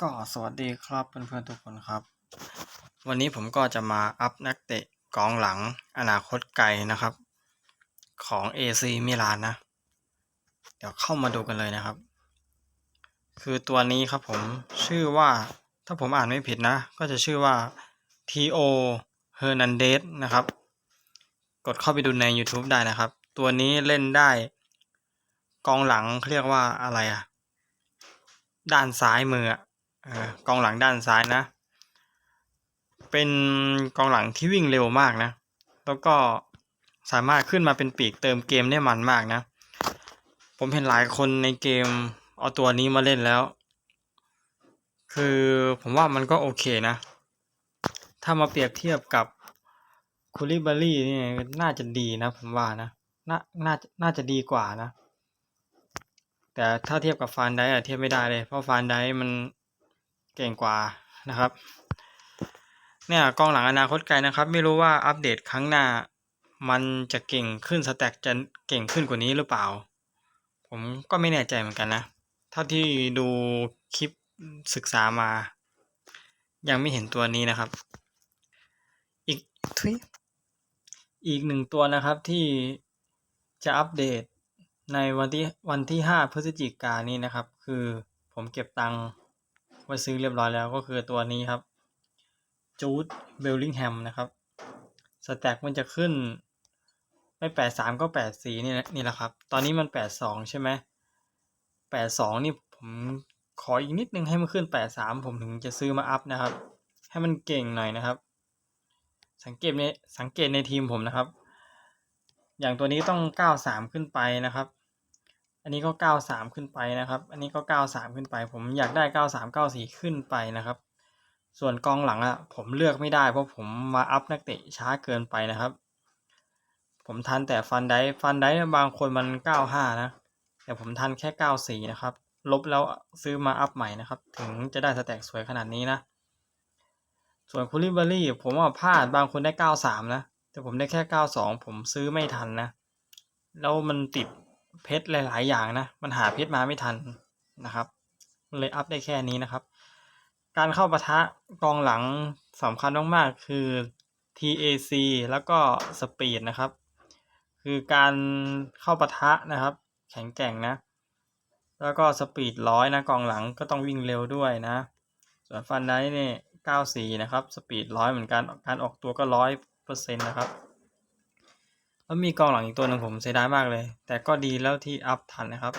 ก็สวัสดีครับเพื่อนๆทุกคนครับ วันนี้ผมก็จะมาอัพนักเตะกองหลังอนาคตไกลนะครับ ของ AC มิลานนะ เดี๋ยวเข้ามาดูกันเลยนะครับ คือตัวนี้ครับผมชื่อว่าถ้าผมอ่านไม่ผิดนะ ก็จะชื่อว่า T.O. Hernandez นะครับ กดเข้าไปดูใน YouTube ได้นะครับ ตัวนี้เล่นได้ กองหลังเขาเรียกว่าอะไรอะด้านซ้ายมืออะเออ กองหลังด้านซ้ายนะ เป็นกองหลังที่วิ่งเร็วมากนะ แล้วก็สามารถขึ้นมาเป็นปีกเติมเกมได้มันมากนะ ผมเห็นหลายคนในเกมเอาตัวนี้มาเล่นแล้ว คือผมว่ามันก็โอเคนะ ถ้ามาเปรียบเทียบกับคูลิบารี่นี่น่าจะดีนะผมว่านะน่าน่าน่าจะดีกว่านะ แต่ถ้าเทียบกับฟานไดอะเทียบไม่ได้เลย เพราะฟานไดมัน เก่งกว่านะครับ เนี่ยกองหลังอนาคตไกลนะครับ ไม่รู้ว่าอัปเดตครั้งหน้า มันจะเก่งขึ้นสแต็กจะเก่งขึ้นกว่านี้หรือเปล่า ผมก็ไม่แน่ใจเหมือนกันนะเท่าที่ดูคลิปศึกษามา ยังไม่เห็นตัวนี้นะครับ อีกทุยอีกหนึ่งตัวนะครับที่จะอัปเดตในวันที่วันที่ห้าพฤศจิกายนนี้นะครับ คือผมเก็บตังค์ ไว้ซื้อเรียบร้อยแล้วก็คือตัวนี้ครับจูดเบลลิงแฮมนะครับสแต็กมันจะขึ้น ไม่แปดสามก็แปดสี่นี่แหละนี่แหละครับ ตอนนี้มันแปดสองใช่ไหมแปดสองนี่ผมขออีกนิดนึงให้มันขึ้นแปดสามผมถึงจะซื้อมาอัพนะครับ ให้มันเก่งหน่อยนะครับ สังเกตในสังเกตในทีมผมนะครับ อย่างตัวนี้ต้องเก้าสามขึ้นไปนะครับ อันนี้ก็เก้าสามขึ้นไปนะครับ อันนี้ก็เก้าสามขึ้นไป ผมอยากได้เก้าสามเก้าสี่ขึ้นไปนะครับ ส่วนกองหลังอะผมเลือกไม่ได้เพราะผมมาอัพนักเตะช้าเกินไปนะครับ ผมทันแต่ฟันได้ฟันได้บางคนมันเก้าห้านะ แต่ผมทันแค่เก้าสี่นะครับ ลบแล้วซื้อมาอัพใหม่นะครับ ถึงจะได้สแต็กสวยขนาดนี้นะ ส่วนคูลิเบอรี่ผมว่าพลาดบางคนได้เก้าสามนะ แต่ผมได้แค่เก้าสองผมซื้อไม่ทันนะ แล้วมันติด เพชรหลาย ๆ อย่างนะ มันหาเพชรมาไม่ทันนะครับ มันเลยอัพได้แค่นี้นะครับ การเข้าปะทะกองหลังสำคัญมาก ๆ คือ TAC แล้วก็สปีดนะครับ คือการเข้าปะทะนะครับ แข็งแกร่งนะ แล้วก็สปีดร้อยนะกองหลังก็ต้องวิ่งเร็วด้วยนะ ส่วนฟันได้เนี่ยเก้าสี่นะครับ สปีดร้อยเหมือนกัน การออกตัวก็ร้อยเปอร์เซ็นต์นะครับ แล้วมีกองหลังอีกตัวหนึ่งผมเสียดายมากเลย แต่ก็ดีแล้วที่อัพทันนะครับ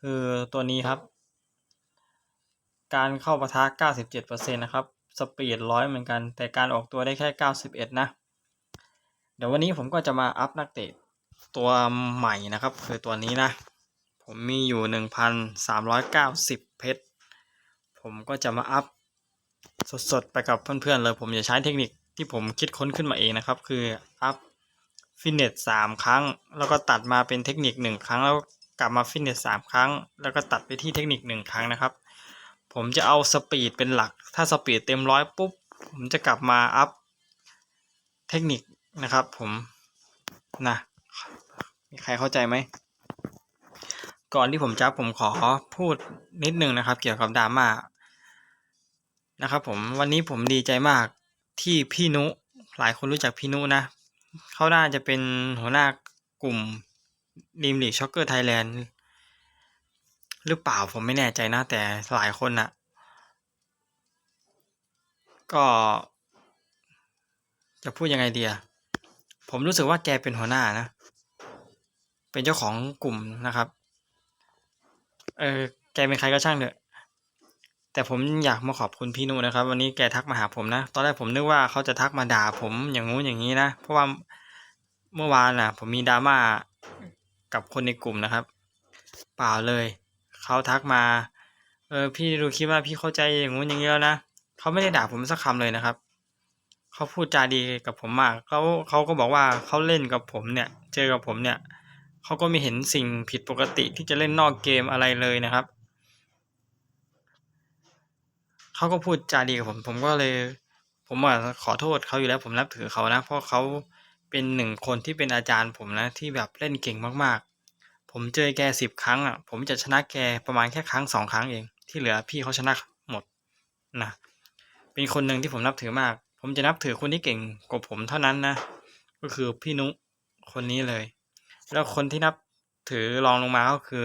คือตัวนี้ครับ การเข้าปะทะ 97%นะครับ สปีดร้อยเหมือนกัน แต่การออกตัวได้แค่ 91 นะ เดี๋ยววันนี้ผมก็จะมาอัพนักเตะตัวใหม่นะครับ คือตัวนี้นะ ผมมีอยู่ 1,390 เพชร ผมก็จะมาอัพสดๆ ไปกับเพื่อนๆเลย ผมจะใช้เทคนิคที่ผมคิดค้นขึ้นมาเองนะครับ คืออัพ ฟิตเนสสามครั้ง แล้วก็ตัดมาเป็นเทคนิคหนึ่งครั้ง แล้วกลับมาฟิตเนสสามครั้ง แล้วก็ตัดไปที่เทคนิคหนึ่งครั้งนะครับ ผมจะเอาสปีดเป็นหลัก ถ้าสปีดเต็มร้อยปุ๊บ ผมจะกลับมาอัพเทคนิคนะครับผมนะมีใครเข้าใจไหม ก่อนที่ผมจะผมขอพูดนิดนึงนะครับ เกี่ยวกับดราม่านะครับผมวันนี้ผมดีใจมากที่พี่นุหลายคนรู้จักพี่นุนะ เขาน่าจะเป็นหัวหน้ากลุ่มดีมลีกช็อกเกอร์ไทยแลนด์หรือเปล่าผมไม่แน่ใจนะแต่หลายคนนะ่ะก็จะพูดยังไงเดียผมรู้สึกว่าแกเป็นหัวหน้านะ เป็นเจ้าของกลุ่มนะครับ เออ แกเป็นใครก็ช่างเถอะ แต่ผมอยากมาขอบคุณพี่นุนะครับ วันนี้แกทักมาหาผมนะ ตอนแรกผมนึกว่าเขาจะทักมาด่าผมอย่างงู้นอย่างนี้นะ เพราะว่าเมื่อวานน่ะ ผมมีดราม่ากับคนในกลุ่มนะครับ เปล่าเลยเขาทักมา เออพี่ดูคิดว่าพี่เข้าใจอย่างงู้นอย่างนี้แล้วนะเขาไม่ได้ด่าผมสักคำเลยนะครับเขาพูดจาดีกับผมมากเขาเขาก็บอกว่าเขาเล่นกับผมเนี่ย เจอกับผมเนี่ยเขาก็ไม่เห็นสิ่งผิดปกติที่จะเล่นนอกเกมอะไรเลยนะครับ เขาก็พูดจาดีกับผม ผมก็เลย ผมขอโทษเขาอยู่แล้ว ผมนับถือเขานะ เพราะเขาเป็นหนึ่งคนที่เป็นอาจารย์ผมนะที่แบบเล่นเก่งมากๆ ผมเจอแกสิบครั้งอะ ผมจะชนะแกประมาณแค่ครั้งสองครั้งเอง ที่เหลือพี่เขาชนะหมดนะ เป็นคนหนึ่งที่ผมนับถือมาก ผมจะนับถือคนที่เก่งกว่าผมเท่านั้นนะ ก็คือพี่นุคนนี้เลย แล้วคนที่นับถือรองลงมาก็คือ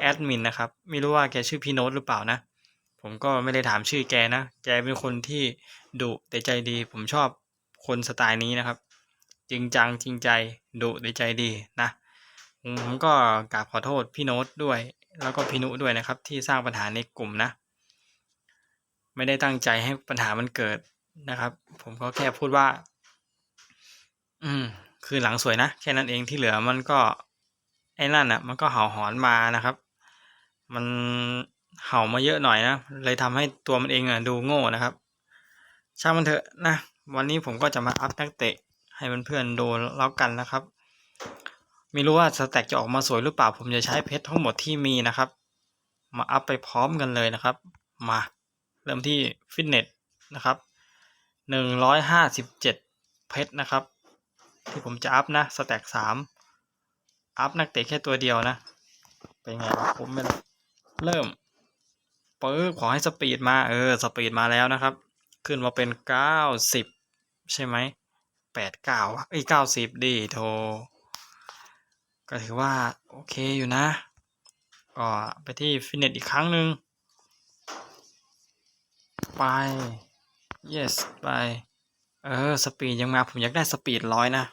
แอดมินนะครับ ไม่รู้ว่าแกชื่อพี่โน้ตหรือเปล่านะ ผมก็ไม่ได้ถามชื่อแกนะ แกเป็นคนที่ดุแต่ใจดี ผมชอบคนสไตล์นี้นะครับ จริงจังจริงใจดุแต่ใจดีนะ ผมก็กราบขอโทษพี่โน้ตด้วย แล้วก็พี่นุด้วยนะครับ ที่สร้างปัญหาในกลุ่มนะ ไม่ได้ตั้งใจให้ปัญหามันเกิดนะครับ ผมก็แค่พูดว่า อืม คือหลังสวยนะแค่นั้นเองที่เหลือมันก็ไอ้นั่นอะ มันก็เห่าหอนมานะครับ มัน เห่ามาเยอะหน่อยนะ เลยทำให้ตัวมันเองอะดูโง่นะครับ ช่างมันเถอะนะ วันนี้ผมก็จะมาอัพนักเตะให้เพื่อนๆดูแล้วกันนะครับ ไม่รู้ว่าสแต็กจะออกมาสวยหรือเปล่า ผมจะใช้เพชรทั้งหมดที่มีนะครับ มาอัพไปพร้อมกันเลยนะครับ มา เริ่มที่ฟิตเนสนะครับหนึ่งร้อยห้าสิบเจ็ดเพชรนะครับ ที่ผมจะอัพนะสแต็กสามอัพนักเตะแค่ตัวเดียวนะ เป็นไงวะผมไม่รู้เริ่ม ปึ๊บขอให้สปีดมาเออสปีดมาแล้วนะครับ ขึ้นมาเป็นเก้าสิบใช่ไหมแปดเก้าเอ้เก้าสิบดีโทก็ถือว่า โอเคอยู่นะ ก็ไปที่ฟิตเนสอีกครั้งหนึ่งไป yes ไป เออ สปีดยังมาผมอยากได้สปีดร้อยนะ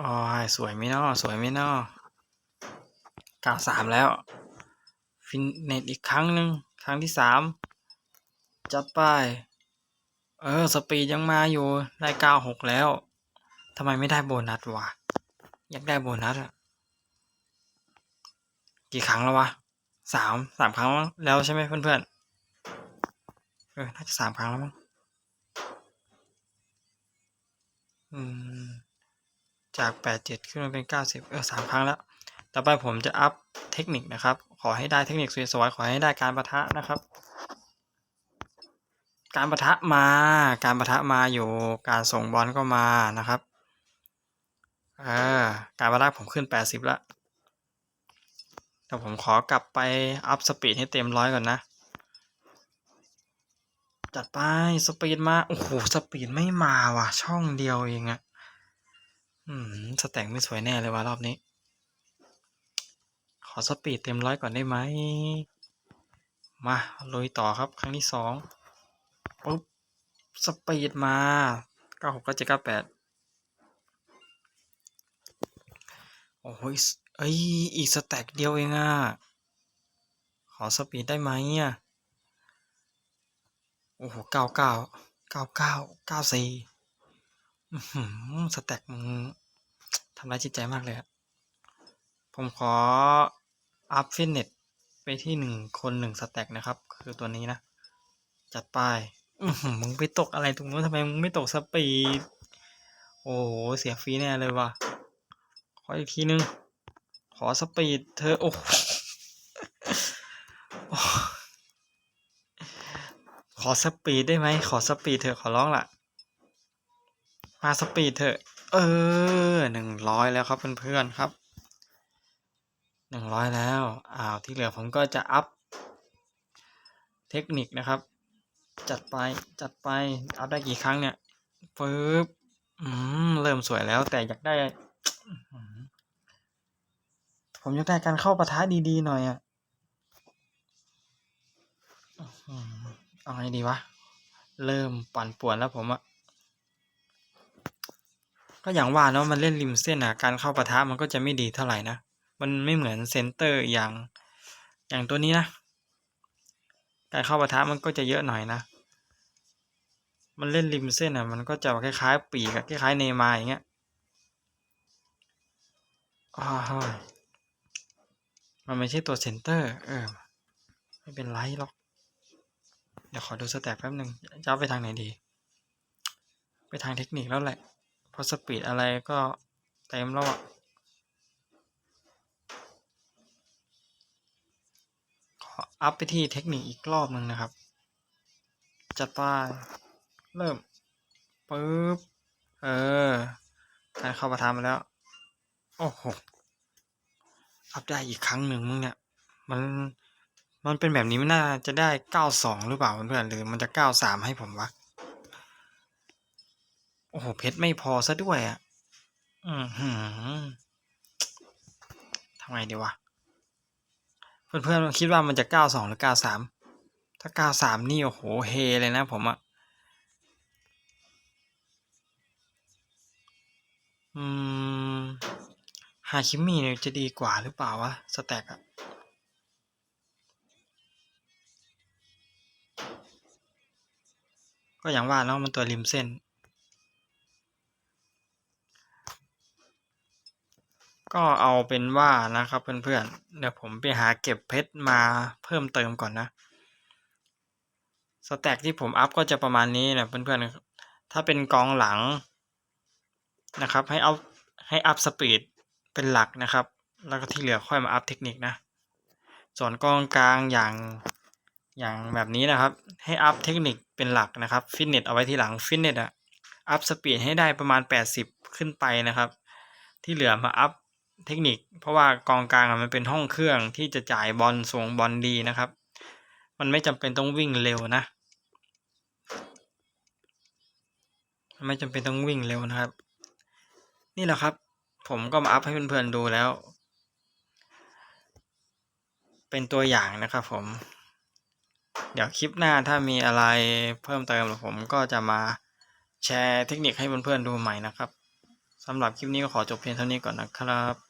อ้ยสวยไหมเนาะสวยไหมเนาะเก้าสามแล้ว ฟิตเนสอีกครั้งหนึ่งครั้งที่สามจัดไป เออ สปีดยังมาอยู่ได้เก้าหกแล้วทำไมไม่ได้โบนัสวะ อยากได้โบนัสอะกี่ครั้งแล้ววะสามสามครั้งแล้วใช่ไหมเพื่อนๆ เออ น่าจะสามครั้งแล้วมั้ง อืม จากแปดเจ็ดขึ้นมาเป็นเก้าสิบเออสามครั้งแล้ว ต่อไปผมจะอัพเทคนิคนะครับ ขอให้ได้เทคนิคสวยๆขอให้ได้การประทะนะครับ การประทะมา การประทะมาอยู่ การส่งบอลก็มานะครับเออการประทะผมขึ้นแปดสิบแล้วแต่ผมขอกลับไปอัพสปีดให้เต็มร้อยก่อนนะ จัดไปสปีดมา โอ้โห สปีดไม่มาว่ะ ช่องเดียวเองอะอืม สแต็กไม่สวยแน่เลยว่ะรอบนี้ อสปีดเต็มร้อยก่อนได้ไหม มาลุยต่อครับครั้งที่สองปุ๊บสปีดมาเก้าหกเก้าเจ็ดเก้าแปดโอ้ยเอ้ยอีกสแต็กเดียวเองอะ ขอสปีดได้ไหมอะโอ้โหเก้าเก้าเก้าเก้าเก้าสี่สแต็กมึงทำร้ายจิตใจมากเลยผมขอ อัพฟิตเนสไปที่หนึ่งคนหนึ่งสแต็กนะครับ คือตัวนี้นะ จัดไปมึงไปตกอะไรตรงนู้นทำไมมึงไม่ตกสปีด โอ้โห เสียฟรีแน่เลยว่ะ ขออีกทีนึง ขอสปีดเธอ โอ้โหขอสปีดได้ไหม ขอสปีดเธอขอร้องล่ะ มาสปีดเถอะเออหนึ่งร้อยแล้วครับเพื่อนๆครับ หนึ่งร้อยแล้วอ้าวที่เหลือผมก็จะอัพเทคนิคนะครับ จัดไปจัดไปอัพได้กี่ครั้งเนี่ยปึ๊บอืมเริ่มสวยแล้วแต่อยากได้ ผมอยากได้การเข้าปะทะดีๆหน่อยอะเอาไงดีวะ เริ่มปั่นป่วนแล้วผมอะก็อย่างว่าเนาะมันเล่นริมเส้นอะการเข้าปะทะมันก็จะไม่ดีเท่าไหร่นะ มันไม่เหมือนเซนเตอร์อย่างอย่างตัวนี้นะ การเข้าปะทะมันก็จะเยอะหน่อยนะ มันเล่นริมเส้นอะ มันก็จะคล้ายๆ ปีกคล้ายๆเนมาอย่างเงี้ยมันไม่ใช่ตัวเซนเตอร์ เออ ไม่เป็นไรหรอก เดี๋ยวขอดูสแต็กแป๊บหนึ่งจะไปทางไหนดี ไปทางเทคนิคแล้วแหละ เพราะสปีดอะไรก็เต็มแล้วอะ อัพไปที่เทคนิคอีกรอบหนึ่งนะครับ จัดไปเริ่มปึ๊บ เออการเข้าประทามาแล้ว โอ้โห อัพได้อีกครั้งหนึ่งมึงเนี่ย มัน มันเป็นแบบนี้มันน่าจะได้เก้าสองหรือเปล่าเพื่อนหรือมันจะเก้าสามให้ผมวะ โอ้โห เพชรไม่พอซะด้วยอะ อือหือทำไงดีวะ เพื่อนๆคิดว่ามันจะเก้าสองหรือเก้าสามถ้าเก้าสามนี่โอ้โหเฮเลยนะผมอะอืมฮาคิมิเนี่ยจะดีกว่าหรือเปล่าวะสแต็กอะก็อย่างว่าเนาะมันตัวริมเส้น ก็เอาเป็นว่านะครับเพื่อนๆ เดี๋ยวผมไปหาเก็บเพชรมาเพิ่มเติมก่อนนะ สแต็กที่ผมอัพก็จะประมาณนี้นะเพื่อนๆ ถ้าเป็นกองหลังนะครับ ให้เอาให้อัพสปีดเป็นหลักนะครับ แล้วก็ที่เหลือค่อยมาอัพเทคนิคนะ ส่วนกองกลางอย่างอย่างแบบนี้นะครับ ให้อัพเทคนิคเป็นหลักนะครับ ฟิตเนสเอาไว้ที่หลัง ฟิตเนสอะอัพสปีดให้ได้ประมาณ 80 ขึ้นไปนะครับ ที่เหลือมาอัพ เทคนิค เพราะว่ากองกลางมันเป็นห้องเครื่องที่จะจ่ายบอลส่งบอลดีนะครับ มันไม่จำเป็นต้องวิ่งเร็วนะ ไม่จำเป็นต้องวิ่งเร็วนะครับ นี่แหละครับ ผมก็มาอัพให้เพื่อนๆดูแล้ว เป็นตัวอย่างนะครับผม เดี๋ยวคลิปหน้าถ้ามีอะไรเพิ่มเติมผมก็จะมาแชร์เทคนิคให้เพื่อนๆดูใหม่นะครับสำหรับคลิปนี้ก็ขอจบเพียงเท่านี้ก่อนนะครับ